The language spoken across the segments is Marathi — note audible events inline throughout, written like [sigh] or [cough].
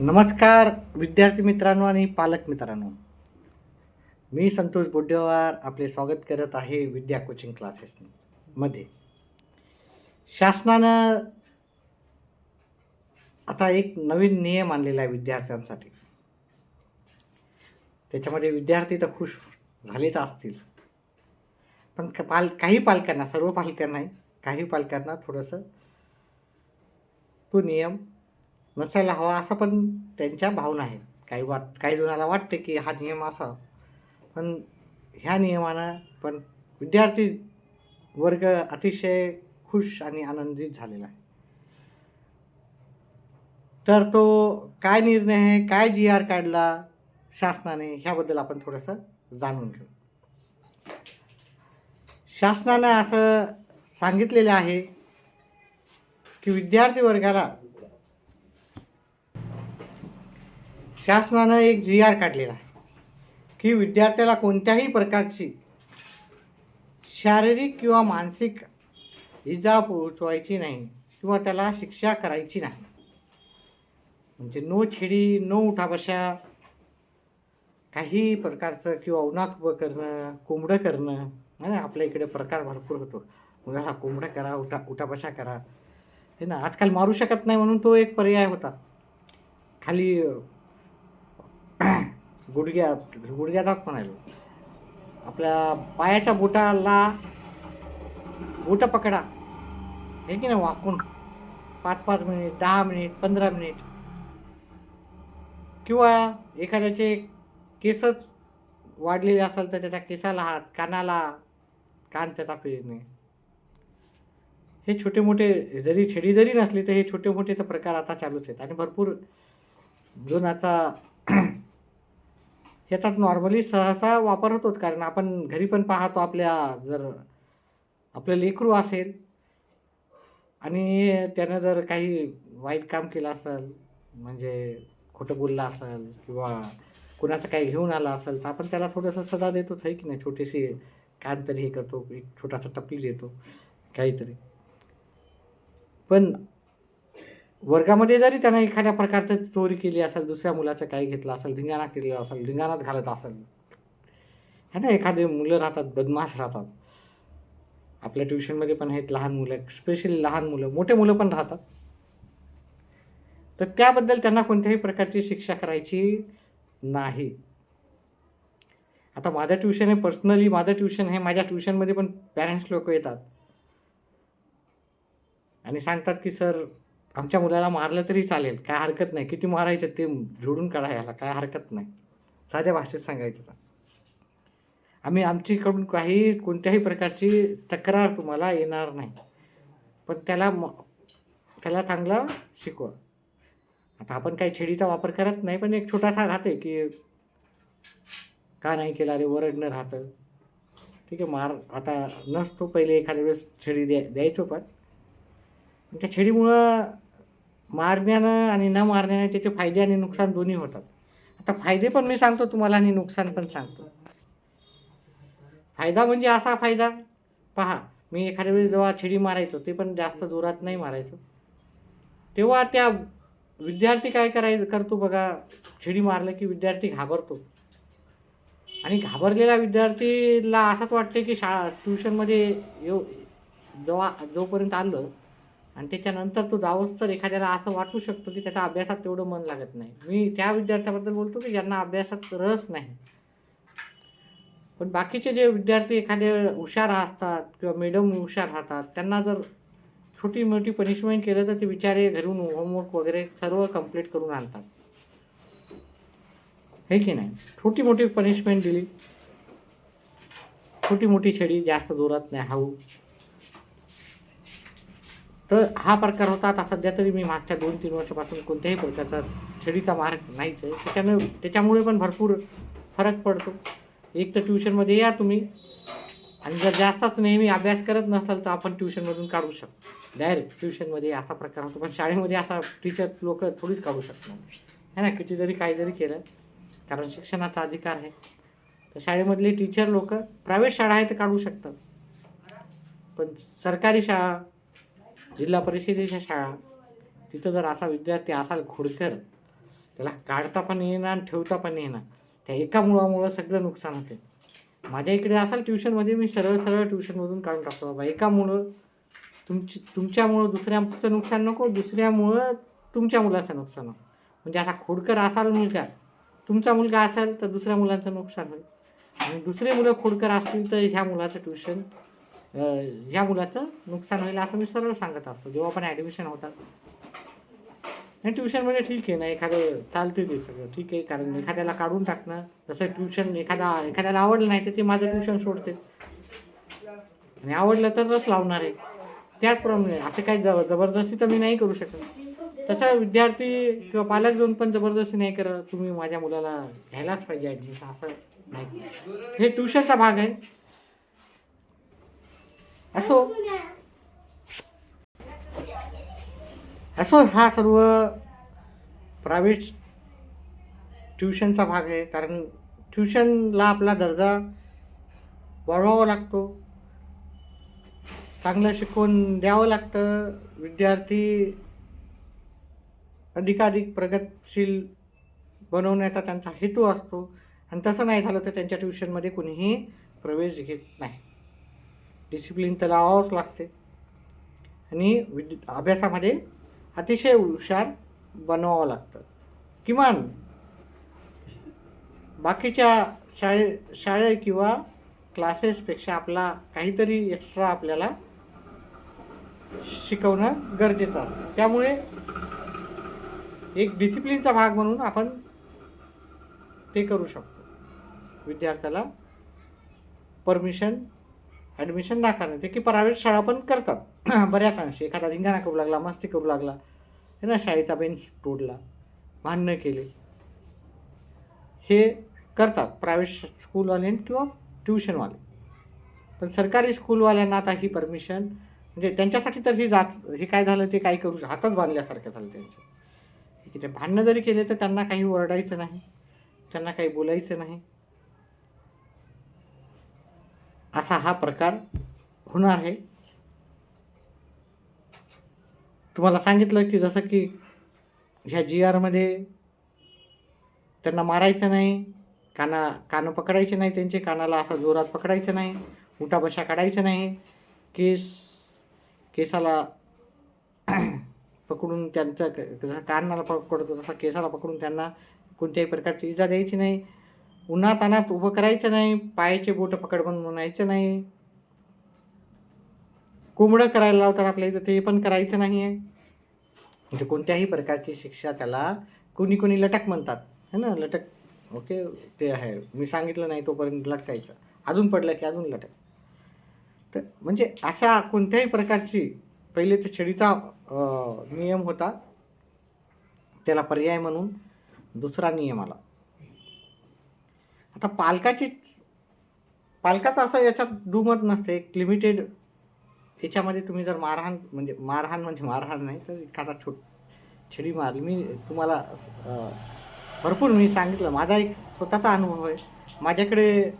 नमस्कार विद्यार्थी मित्रांनो आणि पालक मित्रांनो. मी संतोष बोड्डेवार आपले स्वागत करत आहे विद्या कोचिंग क्लासेसमध्ये शासनानं आता एक नवीन नियम आणलेला आहे विद्यार्थ्यांसाठी. त्याच्यामध्ये विद्यार्थी तर खुश झालेच असतील. पण क- पाल काही पालकांना सर्व पालकांना काही पालकांना थोडंसं तो नियम नसायला हवा असं पण त्यांच्या भावना आहेत. काही वाट काही जणाला वाटते की हा नियम असा. पण ह्या नियमानं पण विद्यार्थी वर्ग अतिशय खुश आणि आनंदित झालेला आहे. तर तो काय निर्णय आहे काय जी आर काढला शासनाने ह्याबद्दल आपण थोडंसं जाणून घेऊ. शासनानं असं सांगितलेलं आहे की विद्यार्थी वर्गाला शासनानं एक जी आर काढलेला आहे. की विद्यार्थ्याला कोणत्याही प्रकारची शारीरिक किंवा मानसिक इजा पोहोचवायची नाही किंवा त्याला शिक्षा करायची नाही. म्हणजे नो छेडी नो उठाबशा काही प्रकारचं किंवा उन्हात उभं करणं कोंबडं करणं है ना आपल्या इकडे प्रकार भरपूर होतो. मुलाला कोंबडं करा उठा उठाबशा करा. हे ना आजकाल मारू शकत नाही म्हणून तो एक पर्याय होता. खाली गुडघ्या गुडघ्याचा म्हणालो आपल्या पायाच्या बुटाला बुट पकडा. हे की नाही वाकून? पाच पाच मिनिट दहा मिनिट पंधरा मिनिट. किंवा एखाद्याचे केसच वाढलेले असेल तर त्याच्या केसाला हात कानाला कान त्याचा फिरणे हे छोटे मोठे जरी छेडी जरी नसली तर हे छोटे मोठे तर प्रकार आता चालूच आहेत. आणि भरपूर जोनाचा ह्याचाच नॉर्मली सहसा वापर होतोच. कारण आपण घरी पण पाहतो आपल्या जर आपलं लेकरू असेल आणि त्यानं जर काही वाईट काम केलं असेल म्हणजे खोटं बोललं असेल किंवा कुणाचं काही घेऊन आलं असेल तर आपण त्याला थोडंसं सजा देतोच आहे की नाही? छोटीशी कान तरी हे करतो एक छोटासा टपली देतो काहीतरी. पण वर्गामध्ये जरी त्यानं एखाद्या प्रकारचं चोरी केली असेल दुसऱ्या मुलाचं काही घेतलं असेल धिंगाणा केलेला असेल धिंगाणात घालत असेल है ना एखादे मुलं राहतात बदमाश राहतात. आपल्या ट्युशनमध्ये पण आहेत लहान मुलं स्पेशली लहान मुलं मोठे मुलं पण राहतात. तर त्याबद्दल त्यांना कोणत्याही प्रकारची शिक्षा करायची नाही. आता माझं ट्युशन हे पर्सनली माझं ट्युशन हे माझ्या ट्युशनमध्ये पण पॅरेंट्स लोक येतात. आणि सांगतात की सर आमच्या मुलाला मारलं तरी चालेल. काय हरकत नाही. किती मारायचं ते जोडून काढायला काय हरकत नाही. साध्या भाषेत सांगायचं तर. आम्ही आमच्याकडून काही कोणत्याही प्रकारची तक्रार तुम्हाला येणार नाही. पण त्याला म त्याला चांगलं शिकवा. आता आपण काही छेडीचा वापर करत नाही पण एक छोटासा राहते की का नाही केला रे? ओरडणं राहतं. ठीक आहे मार आता नसतो. पहिले एखाद्या वेळेस छेडी द्या द्यायचो पण. त्या छडीमुळं मारण्यानं आणि न मारण्यानं त्याचे फायदे आणि नुकसान दोन्ही होतात. आता फायदे पण मी सांगतो तुम्हाला आणि नुकसान पण सांगतो. फायदा म्हणजे असा फायदा पहा मी एखाद्या वेळेस जेव्हा छेडी मारायचो ते पण जास्त जोरात नाही मारायचो. तेव्हा त्या विद्यार्थी काय करायचं करतो बघा छेडी मारलं की विद्यार्थी घाबरतो. आणि घाबरलेल्या विद्यार्थीला असंच वाटते की शाळा ट्युशनमध्ये येऊ जेव्हा जोपर्यंत आलं आणि त्याच्यानंतर तो जावंच तर एखाद्याला असं वाटू शकतो की त्याचा अभ्यासात तेवढं मन लागत नाही. मी त्या विद्यार्थ्याबद्दल बोलतो की ज्यांना अभ्यासात रस नाही. पण बाकीचे जे विद्यार्थी एखादे हुशार असतात किंवा मॅडम हुशार राहतात त्यांना जर छोटी मोठी पनिशमेंट केलं तर ते बिचारे घरून होमवर्क वगैरे सर्व कंप्लीट करून आणतात. हे की नाही? छोटी मोठी पनिशमेंट दिली. छोटी मोठी छडी जास्त जोरात नाही हाऊ. तर हा प्रकार होता. आता सध्या तरी मी मागच्या दोन तीन वर्षापासून कोणत्याही प्रकारचा छडीचा मार्ग नाहीच आहे. त्याच्यानं त्याच्यामुळे पण भरपूर फरक पडतो. एक तर ट्युशनमध्ये या तुम्ही. आणि जर जास्तच नेहमी अभ्यास करत नसाल तर आपण ट्युशनमधून काढू शकतो. डायरेक्ट ट्युशनमध्ये असा प्रकार होतो. पण शाळेमध्ये असा टीचर लोक थोडीच काढू शकणार है ना? किती जरी काही जरी केलं. कारण शिक्षणाचा अधिकार आहे. तर शाळेमधले टीचर लोक प्रायव्हेट शाळा आहे तर काढू शकतात. पण सरकारी शाळा जिल्हा परिषदेच्या शाळा. तिथं जर असा विद्यार्थी असाल खुडकर त्याला काढता पण येणार आणि ठेवता पण येणार त्या एका मुळामुळं सगळं नुकसान होते. माझ्या इकडे असाल ट्युशनमध्ये मी सरळ सरळ ट्युशनमधून काढून टाकतो. बाबा एकामुळं तुमची तुमच्यामुळं दुसऱ्याचं नुकसान नको दुसऱ्यामुळं तुमच्या मुलाचं नुकसान नको. म्हणजे असा खोडकर असाल मुलगा तुमचा मुलगा असेल तर दुसऱ्या मुलांचं नुकसान होईल. आणि दुसरे मुलं खोडकर असतील तर ह्या मुलाचं ट्युशन ह्या मुलाचं नुकसान होईल असं मी सरळ सांगत असतो. जेव्हा पण ॲडमिशन होतात. नाही म्हणजे ठीक आहे ना एखादं चालते ते सगळं. ठीक आहे कारण एखाद्याला काढून टाकणं जसं ट्युशन एखादा एखाद्याला आवडलं नाही तर ते माझं ट्युशन सोडते. आणि आवडलं तर रस लावणार आहे. त्याचप्रमाणे असं काही जब जबरदस्ती तर मी नाही करू शकत. तसा विद्यार्थी किंवा पालक जाऊन पण जबरदस्ती नाही करत. तुम्ही माझ्या मुलाला घ्यायलाच पाहिजे ॲडमिशन असं नाही. हे ट्युशनचा भाग आहे. असो. असो हा सर्व प्रायव्हेट ट्युशनचा भाग आहे. कारण ट्युशनला आपला दर्जा वाढवावा लागतो. चांगलं शिकवून द्यावं लागतं. विद्यार्थी अधिकाधिक प्रगतशील बनवण्याचा त्यांचा हेतू असतो. आणि तसं नाही झालं तर त्यांच्या ट्युशनमध्ये कुणीही प्रवेश घेत नाही. डिसिप्लिन तर लावावंच लागते. आणि विद्य अभ्यासामध्ये अतिशय हुशार बनवावं लागतं. किमान बाकीच्या शाळे शाळे किंवा क्लासेसपेक्षा आपला काहीतरी एक्स्ट्रा आपल्याला शिकवणं गरजेचं असतं. त्यामुळे एक डिसिप्लिनचा भाग म्हणून आपण ते करू शकतो. विद्यार्थ्याला परमिशन ॲडमिशन नाकारणे ते की प्रायव्हेट शाळा पण करतात. [clears throat] बऱ्याच अंशी. एखादा धिंगाणा करू लागला मस्ती करू लागला. हे ना शाळेचा बेंच तोडला. भांडणं केले. हे करतात. प्रायव्हेट स्कूलवाले किंवा ट्युशनवाले पण सरकारी स्कूलवाल्यांना आता ही परमिशन म्हणजे त्यांच्यासाठी तर ही जात हे काय झालं ते काय करू हातच बांधल्यासारखं झालं त्यांचं. की ते भांडणं जरी केले तर त्यांना काही ओरडायचं नाही. त्यांना काही बोलायचं नाही. असा हा प्रकार होणार आहे. तुम्हाला सांगितलं की जसं की ह्या जी आरमध्ये त्यांना मारायचं नाही काना कानं पकडायचे नाही त्यांचे कानाला असं जोरात पकडायचं नाही उठाबशा काढायचं नाही केस केसाला [clears throat] पकडून त्यांचं क- जसं कानाला पकडतो तसं केसाला पकडून त्यांना कोणत्याही प्रकारची इजा द्यायची नाही. उन्हात अनात उभं करायचं नाही पायाचे बोटं पकड पण म्हणायचं नाही. कोंबडं करायला लावतात आपल्या इथं ते पण करायचं नाही आहे म्हणजे कोणत्याही प्रकारची शिक्षा त्याला कोणी कोणी लटक म्हणतात है ना? लटक ओके ते आहे. मी सांगितलं नाही तोपर्यंत लटकायचं. अजून पडलं की अजून लटक. तर म्हणजे अशा कोणत्याही प्रकारची पहिले तर छडीचा नियम होता. त्याला पर्याय म्हणून दुसरा नियम आला. आता पालकाची पालकाचं असं याच्यात दुमत नसते. एक लिमिटेड याच्यामध्ये तुम्ही जर मारहाण म्हणजे मारहाण म्हणजे मारहाण नाही तर एखादा छोट छडी मारली. मी तुम्हाला भरपूर मी सांगितलं. माझा एक स्वतःचा अनुभव आहे. माझ्याकडे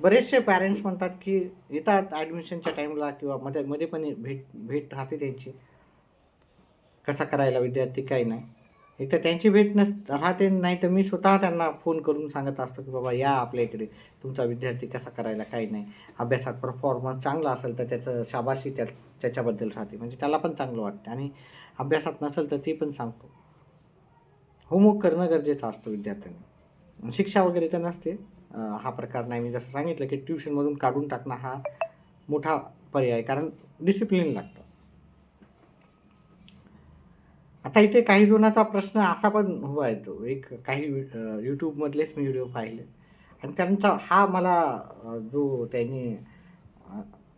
बरेचसे पॅरेंट्स म्हणतात की येतात ॲडमिशनच्या टाईमला किंवा मध्ये मध्ये पण भेट भेट राहते त्यांची. कसा करायला विद्यार्थी? काही नाही. एक तर त्यांची भेट नस राहते नाही तर मी स्वतः त्यांना फोन करून सांगत असतो की बाबा या आपल्या इकडे. तुमचा विद्यार्थी कसा करायला काही नाही. अभ्यासात परफॉर्मन्स चांगला असेल तर त्याचं शाबाशी त्या त्याच्याबद्दल राहते. म्हणजे त्याला पण चांगलं वाटतं. आणि अभ्यासात नसेल तर ते पण सांगतो. होमवर्क करणं गरजेचं असतं विद्यार्थ्यांनी. शिक्षा वगैरे तर नसते. हा प्रकार नाही. मी जसं सांगितलं की ट्युशनमधून काढून टाकणं हा मोठा पर्याय आहे, कारण डिसिप्लिन लागतं. आता इथे काही जणांचा प्रश्न असा पण उभा येतो. एक काही यूट्यूबमधलेच मी व्हिडिओ पाहिले. आणि त्यांचा हा मला जो त्यांनी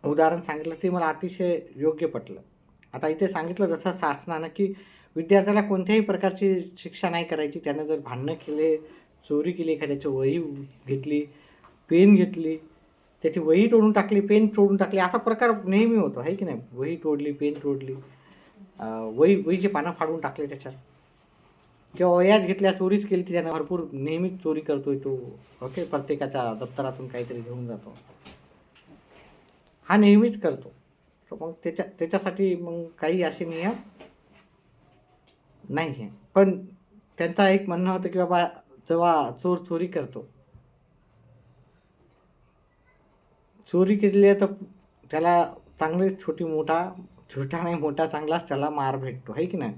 उदाहरण सांगितलं ते मला अतिशय योग्य पटलं. आता इथे सांगितलं जसं शासनानं की विद्यार्थ्याला कोणत्याही प्रकारची शिक्षा नाही करायची. त्यानं जर भांडणं केले चोरी केली एखाद्याची वही घेतली पेन घेतली त्याची वही तोडून टाकली पेन तोडून टाकली असा प्रकार नेहमी होतो आहे की नाही? वही तोडली पेन तोडली. वही वहीचे पानं फाडून टाकले त्याच्यात किंवा वयाच घेतल्या चोरीच केली ती त्यानं भरपूर नेहमीच चोरी करतोय तो. ओके प्रत्येकाच्या दप्तरातून काहीतरी घेऊन जातो. हा नेहमीच करतो. तर मग त्याच्या त्याच्यासाठी मग काही असे नियम नाही आहे. पण त्यांचा एक म्हणणं होतं की बाबा जेव्हा चोर चोरी करतो चोरी केलेली तर त्याला चांगले छोटी मोठा छोटा नाही मोठा चांगलाच त्याला मार भेटतो आहे की नाही?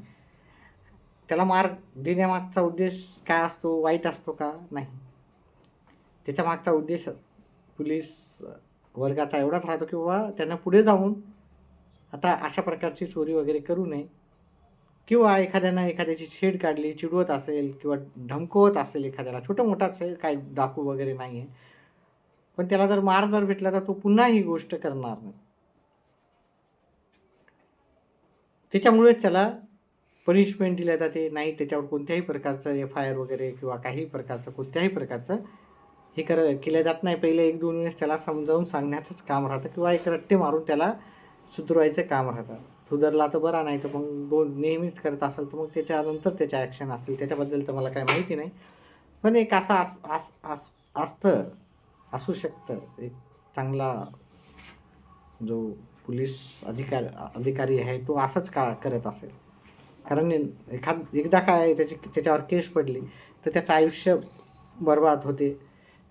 त्याला मार देण्यामागचा उद्देश काय असतो? वाईट असतो का? नाही. त्याच्यामागचा उद्देश पोलीस वर्गाचा एवढाच राहतो की बाबा त्यांना पुढे जाऊन आता अशा प्रकारची चोरी वगैरे करू नये. किंवा एखाद्यानं एखाद्याची छेड काढली चिडवत असेल किंवा धमकवत असेल एखाद्याला छोटं मोठं असेल काही डाकू वगैरे नाही आहे पण त्याला जर मार जर भेटला तर तो पुन्हा ही गोष्ट करणार नाही. त्याच्यामुळेच त्याला पनिशमेंट दिल्या जाते. नाही त्याच्यावर कोणत्याही प्रकारचं एफ आय आर वगैरे किंवा काही प्रकारचं कोणत्याही प्रकारचं हे कर केलं जात नाही. पहिले एक दोन वेळेस त्याला समजावून सांगण्याचंच काम राहतं किंवा एक रट्टे मारून त्याला सुधरवायचं काम राहतं. सुधारला तर बरा नाही तर मग दोन नेहमीच करत असेल तर मग त्याच्यानंतर त्याच्या ॲक्शन असतील. त्याच्याबद्दल तर मला काही माहिती नाही. पण एक असा आस आस आस असतं असू शकतं. एक चांगला जो पोलीस अधिकार अधिकारी आहे तो असंच का करत असेल? कारण एखाद एकदा काय त्याची त्याच्यावर केस पडली तर त्याचं आयुष्य बर्बाद होते.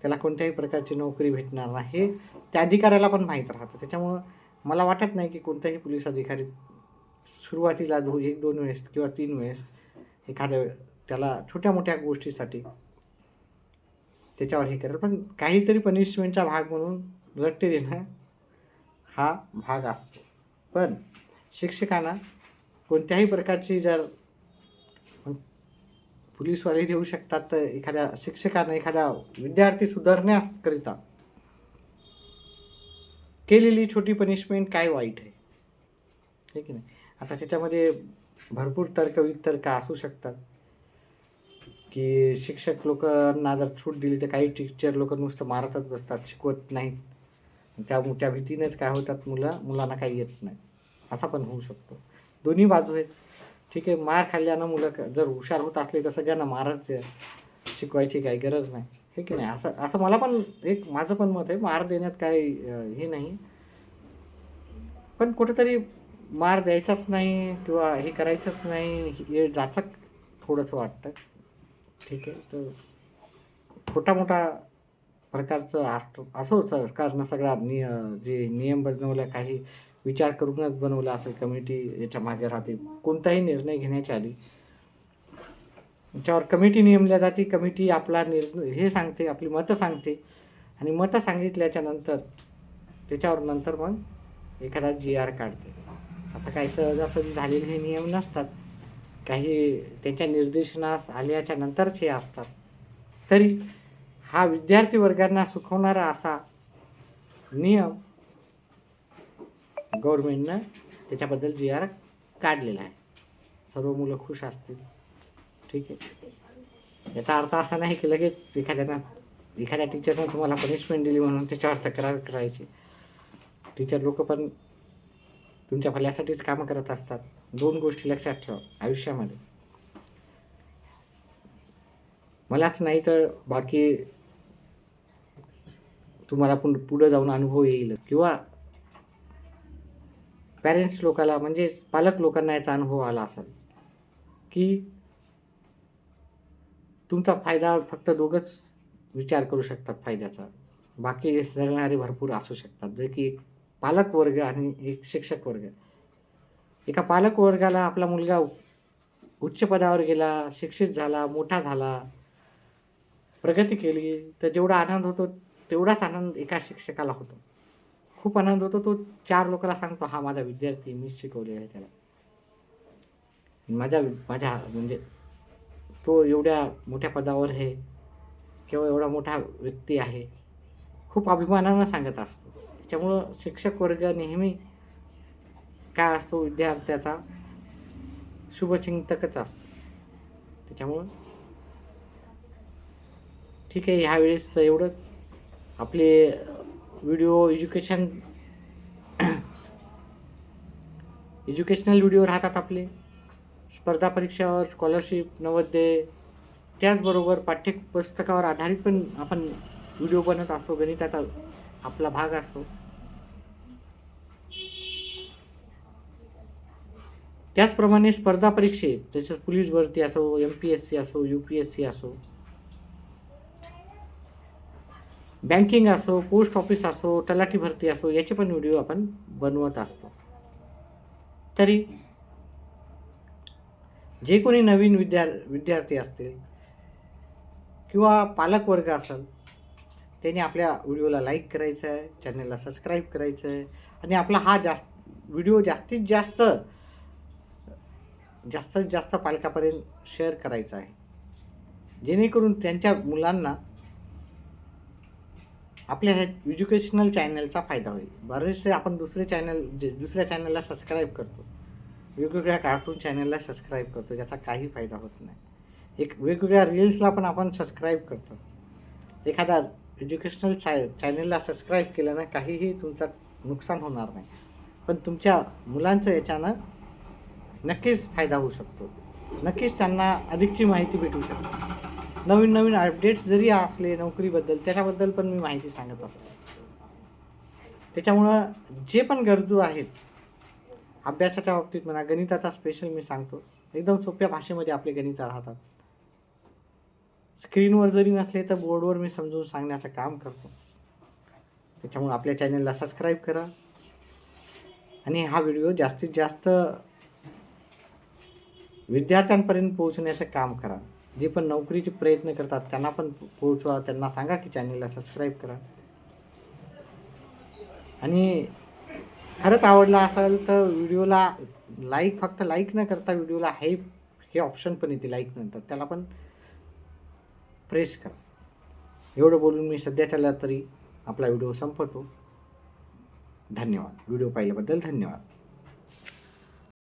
त्याला कोणत्याही प्रकारची नोकरी भेटणार नाही. हे त्या अधिकाऱ्याला पण माहीत राहतं. त्याच्यामुळं मला वाटत नाही की कोणताही पोलीस अधिकारी सुरुवातीला दो एक दोन वेळेस किंवा तीन वेळेस एखाद्या त्याला छोट्या मोठ्या गोष्टीसाठी त्याच्यावर हे करेल. पण काहीतरी पनिशमेंटचा भाग म्हणून रट्टे देणं हा भाग असतो. पण शिक्षकांना कोणत्याही प्रकारची जर पोलीसवाले देऊ शकतात तर एखाद्या शिक्षकांना एखादा विद्यार्थी सुधारण्याकरिता केलेली छोटी पनिशमेंट काय वाईट आहे? हे की नाही? आता त्याच्यामध्ये भरपूर तर्कवितर्क असू शकतात. की शिक्षक लोकांना जर छूट दिली तर काही टीचर लोक नुसतं मारतच बसतात शिकवत नाहीत. त्या त्या भीतीनेच काय होतात मुलं? मुलांना काही येत नाही. असा पण होऊ शकतो. दोन्ही बाजू आहेत. ठीक आहे मार खाल्ल्यानं मुलं जर हुशार होत असले तर सगळ्यांना मारच शिकवायची काही गरज नाही. हे की नाही? असं असं मला पण एक माझं पण मत आहे मार देण्यात काही हे नाही. पण कुठेतरी मार द्यायचाच नाही किंवा हे करायचंच नाही हे जाचक थोडंसं वाटतं. ठीक आहे तर छोटा मोठा प्रकारचं असतो असो सरकारनं सगळा निय जे नियम बनवला काही विचार करूनच बनवला असेल कमिटी याच्या मागे राहते. कोणताही निर्णय घेण्याच्या आधी. त्याच्यावर कमिटी नेमल्या जाते. कमिटी आपला निर्णय हे सांगते आपली मतं सांगते. आणि मतं सांगितल्याच्या नंतर त्याच्यावर नंतर मग एखादा जी आर काढते. असं काही सहजासहजी झालेले हे नियम नसतात. काही त्यांच्या निर्देशनास आल्याच्या नंतरच हे असतात. तरी हा विद्यार्थी वर्गांना सुखवणारा असा नियम गव्हर्मेंटनं त्याच्याबद्दल जी आर काढलेला आहे. सर्व मुलं खुश असतील. ठीक आहे. याचा अर्थ असा नाही की लगेच एखाद्यानं एखाद्या टीचरनं तुम्हाला पनिशमेंट दिली म्हणून त्याच्यावर तक्रार करायची. टीचर लोक पण तुमच्या भल्यासाठीच कामं करत असतात. दोन गोष्टी लक्षात ठेवा आयुष्यामध्ये. मलाच नाही तर बाकी तुम्हाला पण पुढं जाऊन अनुभव येईल. किंवा पॅरेंट्स लोकाला म्हणजे पालक लोकांना याचा अनुभव आला असेल की तुमचा फायदा फक्त दोघंच विचार करू शकतात फायद्याचा. बाकी जगणारे भरपूर असू शकतात. जे की एक पालक वर्ग आणि एक शिक्षक वर्ग. एका पालक वर्गाला आपला मुलगा उच्च पदावर गेला शिक्षित झाला मोठा झाला प्रगती केली तर जेवढा आनंद होतो तेवढाच आनंद एका शिक्षकाला होतो. खूप आनंद होतो. तो चार लोकांना सांगतो हा माझा विद्यार्थी मी शिकवलेला आहे त्याला. माझ्या माझ्या म्हणजे तो एवढ्या मोठ्या पदावर आहे किंवा एवढा मोठा व्यक्ती आहे खूप अभिमानानं सांगत असतो. त्याच्यामुळं शिक्षक वर्ग नेहमी काय असतो विद्यार्थ्याचा शुभचिंतकच असतो. त्याच्यामुळं ठीक आहे ह्यावेळेस तर एवढंच. आपले व्हिडिओ एज्युकेशन एज्युकेशनल व्हिडिओ राहतात आपले. स्पर्धा परीक्षावर स्कॉलरशिप नवोदय त्याचबरोबर पाठ्यपुस्तकावर आधारित पण आपण व्हिडिओ बनत असतो गणिताचा आपला भाग असतो. त्याचप्रमाणे स्पर्धा परीक्षेत त्याच्यात पोलीस भरती असो एम पी एस सी असो यू पी एस सी असो बँकिंग असो पोस्ट ऑफिस असो तलाठी भरती असो याचे पण व्हिडिओ आपण बनवत असतो. तरी जे कोणी नवीन विद्या विद्यार्थी असतील किंवा पालक वर्ग असेल त्यांनी आपल्या व्हिडिओला लाईक करायचं आहे चॅनलला सबस्क्राईब करायचं आहे आणि आपला हा जास्त व्हिडिओ जास्तीत जास्त जास्तीत जास्त पालकापर्यंत शेअर करायचा आहे. जेणेकरून त्यांच्या मुलांना आपल्या ह्या एज्युकेशनल चॅनलचा फायदा होईल. बरेचसे आपण दुसरे चॅनल जे दुसऱ्या चॅनलला सबस्क्राईब करतो. वेगवेगळ्या कार्टून चॅनलला सबस्क्राईब करतो ज्याचा काही फायदा होत नाही. एक वेगवेगळ्या रील्सला पण आपण सबस्क्राईब करतो. एखादा एज्युकेशनल चाय चॅनलला सबस्क्राईब केल्यानं काहीही तुमचं नुकसान होणार नाही. पण तुमच्या मुलांचं याच्यानं नक्कीच फायदा होऊ शकतो. नक्कीच त्यांना अधिकची माहिती भेटू शकते. नवीन नवीन अपडेट्स जरी असले नोकरीबद्दल त्याच्याबद्दल पण मी माहिती सांगत असतो. त्याच्यामुळं जे पण गरजू आहेत अभ्यासाच्या बाबतीत म्हणा गणिताचा स्पेशल मी सांगतो. एकदम सोप्या भाषेमध्ये आपले गणित राहतात. स्क्रीनवर जरी नसले तर बोर्डवर मी समजून सांगण्याचं काम करतो. त्याच्यामुळे आपल्या चॅनलला सबस्क्राईब करा. आणि हा व्हिडिओ जास्तीत जास्त विद्यार्थ्यांपर्यंत पोहोचण्याचं काम करा. जे पण नोकरीचे प्रयत्न करतात त्यांना पण पोहोचवा. त्यांना सांगा की चॅनलला सबस्क्राईब करा. आणि खरंच आवडला असेल तर व्हिडिओला लाईक फक्त लाईक न करता व्हिडिओला हे हे ऑप्शन पण येते लाईक नंतर. त्याला पण प्रेस करा. एवढं बोलून मी सध्याच्याला तरी आपला व्हिडिओ संपवतो. धन्यवाद. व्हिडिओ पाहिल्याबद्दल धन्यवाद.